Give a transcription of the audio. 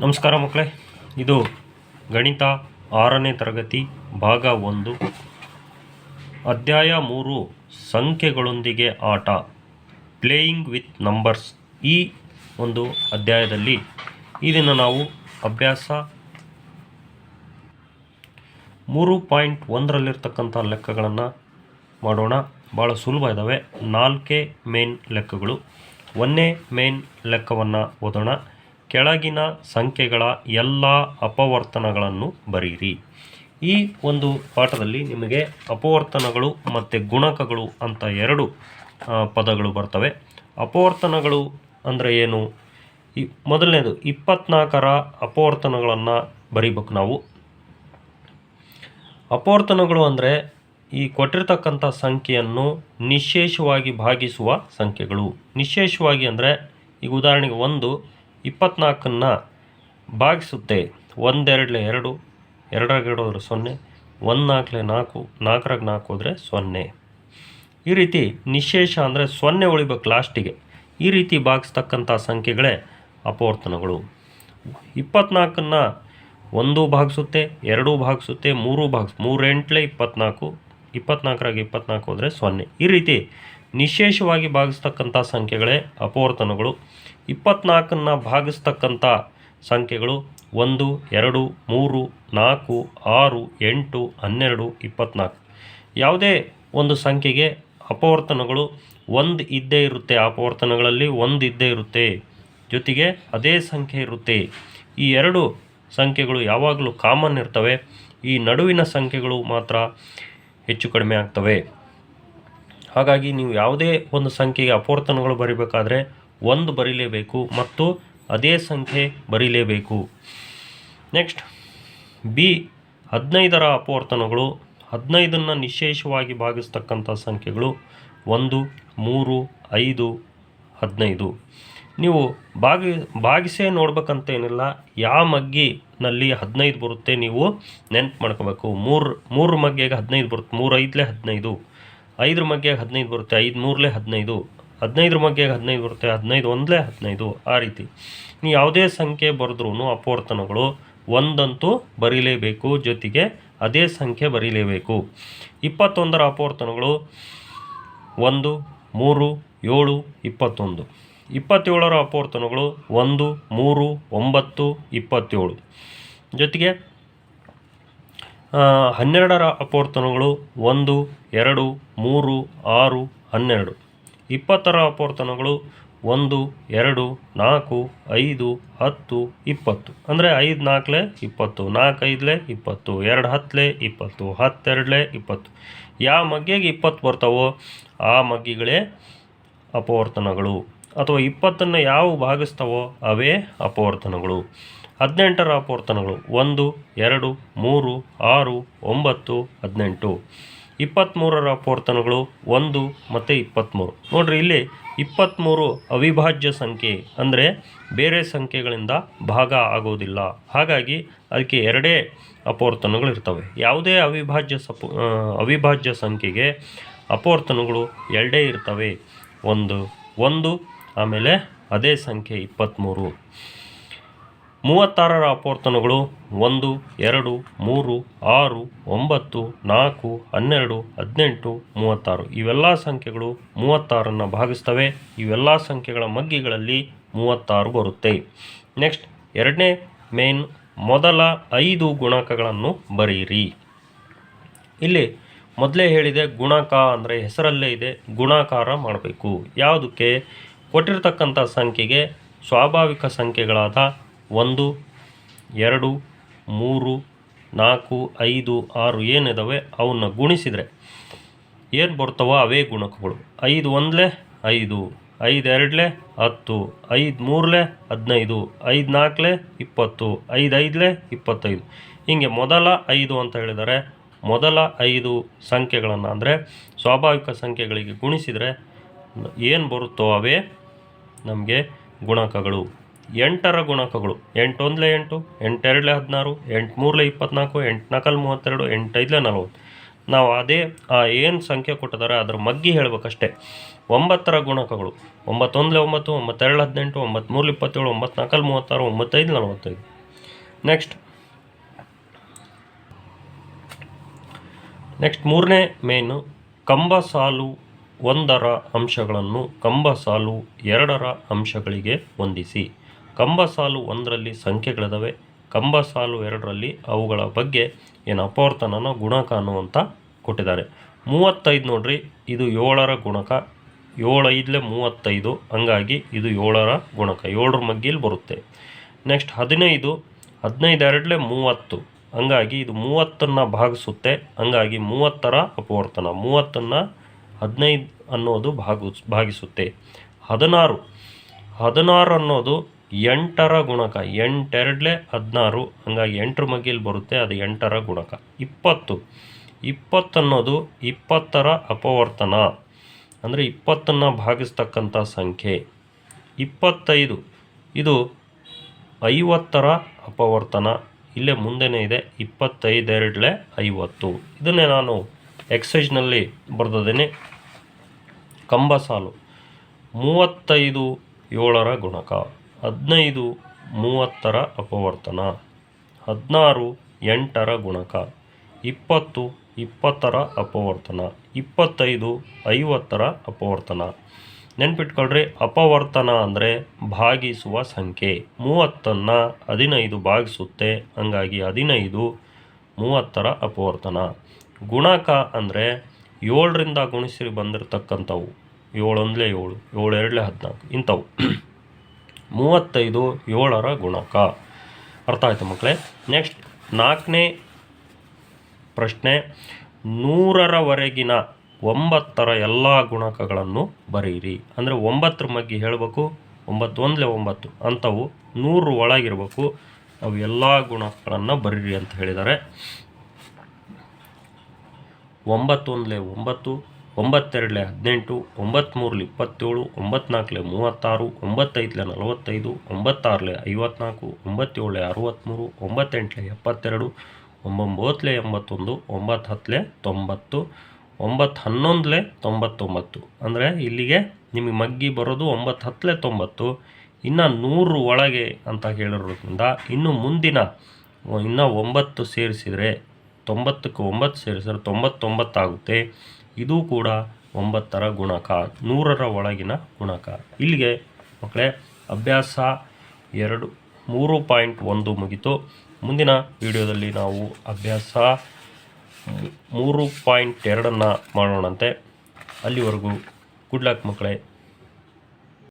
ನಮಸ್ಕಾರ ಮಕ್ಕಳೇ, ಇದು ಗಣಿತ ಆರನೇ ತರಗತಿ, ಭಾಗ ಒಂದು. ಅಧ್ಯಾಯ ಮೂರು, ಸಂಖ್ಯೆಗಳೊಂದಿಗೆ ಆಟ. ಪ್ಲೇಯಿಂಗ್ ವಿತ್ ನಂಬರ್ಸ್ ಈ ಒಂದು ಅಧ್ಯಾಯದಲ್ಲಿ ಇದನ್ನು ನಾವು ಅಭ್ಯಾಸ ಮೂರು ಪಾಯಿಂಟ್ ಒಂದರಲ್ಲಿರ್ತಕ್ಕಂಥ ಲೆಕ್ಕಗಳನ್ನು ಮಾಡೋಣ. ಭಾಳ ಸುಲಭ ಇದ್ದಾವೆ ನಾಲ್ಕೇ ಮೇನ್ ಲೆಕ್ಕಗಳು. ಒಂದೇ ಮೇನ್ ಲೆಕ್ಕವನ್ನು ಓದೋಣ. ಕೆಳಗಿನ ಸಂಖ್ಯೆಗಳ ಎಲ್ಲ ಅಪವರ್ತನಗಳನ್ನು ಬರೀರಿ ಈ ಒಂದು ಪಾಠದಲ್ಲಿ ನಿಮಗೆ ಅಪವರ್ತನಗಳು ಮತ್ತು ಗುಣಕಗಳು ಅಂತ ಎರಡು ಪದಗಳು ಬರ್ತವೆ. ಅಪವರ್ತನಗಳು ಅಂದರೆ ಏನು? ಈ ಮೊದಲನೇದು ಇಪ್ಪತ್ನಾಲ್ಕರ ಅಪವರ್ತನಗಳನ್ನು ಬರೀಬೇಕು ನಾವು. ಅಪವರ್ತನಗಳು ಅಂದರೆ ಈ ಕೊಟ್ಟಿರ್ತಕ್ಕಂಥ ಸಂಖ್ಯೆಯನ್ನು ನಿಶೇಷವಾಗಿ ಭಾಗಿಸುವ ಸಂಖ್ಯೆಗಳು. ನಿಶೇಷವಾಗಿ ಅಂದರೆ, ಈಗ ಉದಾಹರಣೆಗೆ ಒಂದು ಇಪ್ಪತ್ನಾಲ್ಕನ್ನು ಭಾಗಿಸುತ್ತೆ. ಒಂದೆರಡಲೆ ಎರಡು ಎರಡರಾಗ ಎರಡು ಹೋದರೆ ಸೊನ್ನೆ ಒಂದು ನಾಲ್ಕಲೆ ನಾಲ್ಕು, ನಾಲ್ಕರಾಗ ನಾಲ್ಕು ಹೋದರೆ ಸೊನ್ನೆ. ಈ ರೀತಿ ನಿಶೇಷ ಅಂದರೆ ಸೊನ್ನೆ ಉಳಿಬೇಕು ಲಾಸ್ಟಿಗೆ. ಈ ರೀತಿ ಭಾಗಿಸ್ತಕ್ಕಂಥ ಸಂಖ್ಯೆಗಳೇ ಅಪವರ್ತನಗಳು. ಇಪ್ಪತ್ನಾಲ್ಕನ್ನು ಒಂದು ಭಾಗಿಸುತ್ತೆ, ಎರಡು ಭಾಗಿಸುತ್ತೆ, ಮೂರು ಭಾಗಿಸ್ ಮೂರು ಎಂಟ್ಲೆ ಇಪ್ಪತ್ನಾಲ್ಕು, ಇಪ್ಪತ್ನಾಲ್ಕರಾಗ ಇಪ್ಪತ್ನಾಲ್ಕು ಹೋದರೆ ಸೊನ್ನೆ. ಈ ರೀತಿ ನಿಶೇಷವಾಗಿ ಭಾಗಿಸ್ತಕ್ಕಂಥ ಸಂಖ್ಯೆಗಳೇ ಅಪವರ್ತನಗಳು. ಇಪ್ಪತ್ನಾಲ್ಕನ್ನು ಭಾಗಿಸ್ತಕ್ಕಂಥ ಸಂಖ್ಯೆಗಳು ಒಂದು, ಎರಡು, ಮೂರು, ನಾಲ್ಕು, ಆರು, ಎಂಟು, ಹನ್ನೆರಡು, ಇಪ್ಪತ್ನಾಲ್ಕು. ಯಾವುದೇ ಒಂದು ಸಂಖ್ಯೆಗೆ ಅಪವರ್ತನಗಳು ಒಂದು ಇದ್ದೇ ಇರುತ್ತೆ. ಅಪವರ್ತನಗಳಲ್ಲಿ ಒಂದು ಇದ್ದೇ ಇರುತ್ತೆ. ಜೊತೆಗೆ ಅದೇ ಸಂಖ್ಯೆ ಇರುತ್ತೆ. ಈ ಎರಡು ಸಂಖ್ಯೆಗಳು ಯಾವಾಗಲೂ ಕಾಮನ್ ಇರ್ತವೆ. ಈ ನಡುವಿನ ಸಂಖ್ಯೆಗಳು ಮಾತ್ರ ಹೆಚ್ಚು ಕಡಿಮೆ ಆಗ್ತವೆ. ಹಾಗಾಗಿ ನೀವು ಯಾವುದೇ ಒಂದು ಸಂಖ್ಯೆಗೆ ಅಪವರ್ತನಗಳು ಬರಿಬೇಕಾದ್ರೆ ಒಂದು ಬರೀಲೇಬೇಕು ಮತ್ತು ಅದೇ ಸಂಖ್ಯೆ ಬರೀಲೇಬೇಕು. ನೆಕ್ಸ್ಟ್ ಬಿ, ಹದಿನೈದರ ಅಪವರ್ತನಗಳು, ಹದಿನೈದನ್ನು ನಿಶೇಷವಾಗಿ ಭಾಗಿಸ್ತಕ್ಕಂಥ ಸಂಖ್ಯೆಗಳು, ಒಂದು, ಮೂರು, ಐದು, ಹದಿನೈದು. ನೀವು ಭಾಗಿ, ಭಾಗಿಸೇ ನೋಡ್ಬೇಕಂತೇನಿಲ್ಲ ಯಾವ ಮಗ್ಗಿನಲ್ಲಿ ಹದಿನೈದು ಬರುತ್ತೆ ನೀವು ನೆನ್ಪು ಮಾಡ್ಕೋಬೇಕು. ಮೂರು ಮೂರು ಮಗ್ಗೆಗೆ ಹದಿನೈದು ಬರುತ್ತೆ, ಮೂರು ಐದಲೇ ಹದಿನೈದು. ಐದ್ರ ಮಗ್ಗೆಗೆ ಹದಿನೈದು ಬರುತ್ತೆ, ಐದು, ಮೂರಲೇ ಹದಿನೈದು. ಹದಿನೈದರ ಮಗ್ಗೆ ಹದಿನೈದು ಬರುತ್ತೆ, ಹದಿನೈದು ಒಂದಲೇ ಹದಿನೈದು ಆ ರೀತಿ. ನೀವು ಯಾವುದೇ ಸಂಖ್ಯೆ ಬರೆದ್ರೂ ಅಪವರ್ತನಗಳು ಒಂದಂತೂ ಬರೀಲೇಬೇಕು, ಜೊತೆಗೆ ಅದೇ ಸಂಖ್ಯೆ ಬರೀಲೇಬೇಕು. ಇಪ್ಪತ್ತೊಂದರ ಅಪವರ್ತನಗಳು ಒಂದು, ಮೂರು, ಏಳು, ಇಪ್ಪತ್ತೊಂದು. ಇಪ್ಪತ್ತೇಳರ ಅಪವರ್ತನಗಳು ಒಂದು, ಮೂರು, ಒಂಬತ್ತು, ಇಪ್ಪತ್ತೇಳು. ಜೊತೆಗೆ ಹನ್ನೆರಡರ ಅಪವರ್ತನಗಳು ಒಂದು, ಎರಡು, ಮೂರು, ಆರು, ಹನ್ನೆರಡು. ಇಪ್ಪತ್ತರ ಅಪವರ್ತನಗಳು ಒಂದು, ಎರಡು, ನಾಲ್ಕು, ಐದು, ಹತ್ತು, ಇಪ್ಪತ್ತು. ಅಂದರೆ ಐದು ನಾಲ್ಕಲೆ ಇಪ್ಪತ್ತು, ನಾಲ್ಕು ಐದಲೆ ಇಪ್ಪತ್ತು, ಎರಡು ಹತ್ತಲೆ ಇಪ್ಪತ್ತು, ಹತ್ತೆರಡಲೆ ಇಪ್ಪತ್ತು. ಯಾವ ಮಗ್ಗಿಗೆ ಇಪ್ಪತ್ತು ಬರ್ತಾವೋ ಆ ಮಗ್ಗಿಗಳೇ ಅಪವರ್ತನಗಳು. ಅಥವಾ ಇಪ್ಪತ್ತನ್ನು ಯಾವ ಭಾಗಿಸ್ತಾವೋ ಅವೇ ಅಪವರ್ತನಗಳು. ಹದಿನೆಂಟರ ಅಪವರ್ತನಗಳು ಒಂದು, ಎರಡು, ಮೂರು, ಆರು, ಒಂಬತ್ತು, ಹದಿನೆಂಟು. ಇಪ್ಪತ್ತ್ಮೂರರ ಪೋರ್ತನಗಳು ಒಂದು ಮತ್ತು ಇಪ್ಪತ್ತ್ಮೂರು ನೋಡ್ರಿ, ಇಲ್ಲಿ ಇಪ್ಪತ್ತ್ಮೂರು ಅವಿಭಾಜ್ಯ ಸಂಖ್ಯೆ ಅಂದರೆ ಬೇರೆ ಸಂಖ್ಯೆಗಳಿಂದ ಭಾಗ ಆಗೋದಿಲ್ಲ. ಹಾಗಾಗಿ ಅದಕ್ಕೆ ಎರಡೇ ಅಪವರ್ತನಗಳು ಇರ್ತವೆ. ಯಾವುದೇ ಅವಿಭಾಜ್ಯ ಸಪು ಅವಿಭಾಜ್ಯ ಸಂಖ್ಯೆಗೆ ಅಪೋರ್ತನಗಳು ಎರಡೇ ಇರ್ತವೆ. ಒಂದು ಒಂದು, ಆಮೇಲೆ ಅದೇ ಸಂಖ್ಯೆ ಇಪ್ಪತ್ತ್ಮೂರು ಮೂವತ್ತಾರರ ಅಪವರ್ತನಗಳು ಒಂದು, ಎರಡು, ಮೂರು, ಆರು, ಒಂಬತ್ತು, ನಾಲ್ಕು, ಹನ್ನೆರಡು, ಹದಿನೆಂಟು, ಮೂವತ್ತಾರು. ಇವೆಲ್ಲ ಸಂಖ್ಯೆಗಳು ಮೂವತ್ತಾರನ್ನು ಭಾಗಿಸ್ತವೆ. ಇವೆಲ್ಲ ಸಂಖ್ಯೆಗಳ ಮಗ್ಗಿಗಳಲ್ಲಿ ಮೂವತ್ತಾರು ಬರುತ್ತೆ. ನೆಕ್ಸ್ಟ್, ಎರಡನೇ ಮೇನ್ ಮೊದಲ ಐದು ಗುಣಕಗಳನ್ನು ಬರೆಯಿರಿ. ಇಲ್ಲಿ ಮೊದಲೇ ಹೇಳಿದೆ ಗುಣಕ ಅಂದರೆ ಹೆಸರಲ್ಲೇ ಇದೆ, ಗುಣಾಕಾರ ಮಾಡಬೇಕು. ಯಾವುದಕ್ಕೆ? ಕೊಟ್ಟಿರ್ತಕ್ಕಂಥ ಸಂಖ್ಯೆಗೆ ಸ್ವಾಭಾವಿಕ ಸಂಖ್ಯೆಗಳಾದ ಒಂದು, ಎರಡು, ಮೂರು, ನಾಲ್ಕು, ಐದು, ಆರು ಏನಿದಾವೆ ಅವನ್ನ ಗುಣಿಸಿದರೆ ಏನು ಬರ್ತವೋ ಅವೇ ಗುಣಕಗಳು. ಐದು ಒಂದಲೇ ಐದು ಐದು ಎರಡಲೇ ಹತ್ತು, ಐದು ಮೂರಲೇ ಹದಿನೈದು, ಐದು ನಾಲ್ಕಲೇ ಇಪ್ಪತ್ತು, ಐದು ಐದಲೇ ಇಪ್ಪತ್ತೈದು. ಹೀಗೆ ಮೊದಲ ಐದು ಅಂತ ಹೇಳಿದರೆ ಮೊದಲ ಐದು ಸಂಖ್ಯೆಗಳನ್ನು ಅಂದರೆ ಸ್ವಾಭಾವಿಕ ಸಂಖ್ಯೆಗಳಿಗೆ ಗುಣಿಸಿದರೆ ಏನು ಬರುತ್ತೋ ಅವೇ ನಮಗೆ ಗುಣಕಗಳು. ಎಂಟರ ಗುಣಕಗಳು. ಎಂಟು ಒಂದಲೇ ಎಂಟು, ಎಂಟೆರಡಲೆ ಹದಿನಾರು ಎಂಟು ಮೂರಲೇ ಇಪ್ಪತ್ನಾಲ್ಕು ಎಂಟು ನಾಲ್ಕಲ್ ಮೂವತ್ತೆರಡು ಎಂಟು ಐದಲೇ ನಲವತ್ತು. ನಾವು ಅದೇ, ಆ ಏನು ಸಂಖ್ಯೆ ಕೊಟ್ಟಿದ್ದಾರೆ ಅದ್ರ ಮಗ್ಗಿ ಹೇಳಬೇಕಷ್ಟೇ. ಒಂಬತ್ತರ ಗುಣಕಗಳು. ಒಂಬತ್ತೊಂದಲೇ ಒಂಬತ್ತು ಒಂಬತ್ತೆರಡು ಹದಿನೆಂಟು ಒಂಬತ್ತು ಮೂರಲಿ ಇಪ್ಪತ್ತೇಳು ಒಂಬತ್ತು ಮೂವತ್ತಾರು ಒಂಬತ್ತೈದು ನಲವತ್ತೈದು. ನೆಕ್ಸ್ಟ್ ನೆಕ್ಸ್ಟ್ ಮೂರನೇ ಮೇನು ಕಂಬ ಸಾಲು ಒಂದರ ಅಂಶಗಳನ್ನು ಕಂಬ ಸಾಲು ಎರಡರ ಅಂಶಗಳಿಗೆ ಹೊಂದಿಸಿ. ಕಂಬ ಸಾಲು ಒಂದರಲ್ಲಿ ಸಂಖ್ಯೆಗಳಿದಾವೆ. ಕಂಬ ಸಾಲು ಎರಡರಲ್ಲಿ ಅವುಗಳ ಬಗ್ಗೆ ಏನು ಅಪವರ್ತನನ ಗುಣಕ ಅನ್ನುವಂಥ ಕೊಟ್ಟಿದ್ದಾರೆ. ಮೂವತ್ತೈದು ನೋಡ್ರಿ, ಇದು ಏಳರ ಗುಣಕ. ಏಳೈದಲೆ ಮೂವತ್ತೈದು, ಹಂಗಾಗಿ ಇದು ಏಳರ ಗುಣಕ. ಏಳರ ಮಗ್ಗಿಲಿ ಬರುತ್ತೆ. ನೆಕ್ಸ್ಟ್ ಹದಿನೈದು ಹದಿನೈದು ಎರಡಲೆ ಮೂವತ್ತು. ಹಂಗಾಗಿ ಇದು ಮೂವತ್ತನ್ನು ಭಾಗಿಸುತ್ತೆ. ಹಂಗಾಗಿ ಮೂವತ್ತರ ಅಪವರ್ತನ. ಮೂವತ್ತನ್ನು ಹದಿನೈದು ಅನ್ನೋದು ಭಾಗ, ಭಾಗಿಸುತ್ತೆ. ಹದಿನಾರು ಹದಿನಾರು ಅನ್ನೋದು ಎಂಟರ ಗುಣಕ, ಎಂಟೆರಡಲೆ ಹದಿನಾರು, ಹಂಗಾಗಿ ಎಂಟರ ಮಗ್ಗಿಲಿ ಬರುತ್ತೆ, ಅದು ಎಂಟರ ಗುಣಕ. ಇಪ್ಪತ್ತು ಇಪ್ಪತ್ತು ಅನ್ನೋದು ಇಪ್ಪತ್ತರ ಅಪವರ್ತನ. ಅಂದರೆ ಇಪ್ಪತ್ತನ್ನು ಭಾಗಿಸ್ತಕ್ಕಂಥ ಸಂಖ್ಯೆ. ಇಪ್ಪತ್ತೈದು, ಇದು ಐವತ್ತರ ಅಪವರ್ತನ. ಇಲ್ಲೇ ಮುಂದೆನೇ ಇದೆ, ಇಪ್ಪತ್ತೈದೆರಡಲೆ ಐವತ್ತು. ಇದನ್ನೇ ನಾನು ಎಕ್ಸೈಜ್ನಲ್ಲಿ ಬರೆದಿದ್ದೇನೆ ಕಂಬ ಸಾಲು ಮೂವತ್ತೈದು ಏಳರ ಗುಣಕ. ಹದಿನೈದು ಮೂವತ್ತರ ಅಪವರ್ತನ, ಹದಿನಾರು ಎಂಟರ ಗುಣಕ, ಇಪ್ಪತ್ತು ಇಪ್ಪತ್ತರ ಅಪವರ್ತನ, ಇಪ್ಪತ್ತೈದು ಐವತ್ತರ ಅಪವರ್ತನ. ನೆನ್ಪಿಟ್ಕೊಳ್ರಿ, ಅಪವರ್ತನ ಅಂದರೆ ಭಾಗಿಸುವ ಸಂಖ್ಯೆ. ಮೂವತ್ತನ್ನು ಹದಿನೈದು ಭಾಗಿಸುತ್ತೆ, ಹಂಗಾಗಿ ಹದಿನೈದು ಮೂವತ್ತರ ಅಪವರ್ತನ. ಗುಣಕ ಅಂದರೆ ಏಳರಿಂದ ಗುಣಿಸಿ ಬಂದಿರತಕ್ಕಂಥವು. ಏಳೊಂದಲೇ ಏಳು ಏಳು ಎರಡಲೇ ಹದಿನಾಲ್ಕು, ಇಂಥವು. ಮೂವತ್ತೈದು ಏಳರ ಗುಣಕ. ಅರ್ಥ ಆಯಿತು ಮಕ್ಕಳೇ ನೆಕ್ಸ್ಟ್ ನಾಲ್ಕನೇ ಪ್ರಶ್ನೆ, ನೂರರವರೆಗಿನ ಒಂಬತ್ತರ ಎಲ್ಲ ಗುಣಕಗಳನ್ನು ಬರೆಯಿರಿ. ಅಂದರೆ ಒಂಬತ್ತರ ಬಗ್ಗೆ ಹೇಳಬೇಕು, ಒಂಬತ್ತು ಒಂಬತ್ತು ಅಂಥವು ನೂರು ಒಳಗಿರಬೇಕು, ಅವು ಎಲ್ಲ ಗುಣಕಗಳನ್ನು ಬರೀರಿ ಅಂತ ಹೇಳಿದ್ದಾರೆ ಒಂಬತ್ತು ಒಂಬತ್ತು ಒಂಬತ್ತೆರಡಲೆ ಹದಿನೆಂಟು ಒಂಬತ್ತ್ಮೂರಲೆ ಇಪ್ಪತ್ತೇಳು, ಒಂಬತ್ನಾಲ್ಕಲೆ ಮೂವತ್ತಾರು, ಒಂಬತ್ತೈದಲೆ ನಲವತ್ತೈದು, ಒಂಬತ್ತಾರಲೆ ಐವತ್ನಾಲ್ಕು, ಒಂಬತ್ತೇಳಲೆ ಅರುವತ್ತ್ಮೂರು ಒಂಬತ್ತೆಂಟಲೆ ಎಪ್ಪತ್ತೆರಡು, ಒಂಬೊಂಬತ್ತಲೆ ಎಂಬತ್ತೊಂದು ಒಂಬತ್ತು ಹತ್ತಲೆ ತೊಂಬತ್ತು ಒಂಬತ್ತು ಹನ್ನೊಂದಲೆ ತೊಂಬತ್ತೊಂಬತ್ತು. ಅಂದರೆ ಇಲ್ಲಿಗೆ ನಿಮಗೆ ಮಗ್ಗಿ ಬರೋದು ಒಂಬತ್ತು ಹತ್ತಲೆ ತೊಂಬತ್ತು, ಇನ್ನು ನೂರು ಒಳಗೆ ಅಂತ ಹೇಳಿರೋದ್ರಿಂದ ಇನ್ನು ಮುಂದಿನ ಇನ್ನೂ ಒಂಬತ್ತು ಸೇರಿಸಿದರೆ ತೊಂಬತ್ತಕ್ಕೆ ಒಂಬತ್ತು ಸೇರಿಸಿದ್ರೆ ತೊಂಬತ್ತೊಂಬತ್ತಾಗುತ್ತೆ. ಇದು ಕೂಡ ಒಂಬತ್ತರ ಗುಣಕ, ನೂರರ ಒಳಗಿನ ಗುಣಕ. ಇಲ್ಲಿಗೆ ಮಕ್ಕಳೇ, ಅಭ್ಯಾಸ ಎರಡು, ಮೂರು ಪಾಯಿಂಟ್ ಒಂದು ಮುಗಿತು. ಮುಂದಿನ ವಿಡಿಯೋದಲ್ಲಿ ನಾವು ಅಭ್ಯಾಸ ಮೂರು ಪಾಯಿಂಟ್ ಎರಡನ್ನು ಮಾಡೋಣಂತೆ. ಅಲ್ಲಿವರೆಗೂ ಗುಡ್ ಲಕ್ ಮಕ್ಕಳೇ.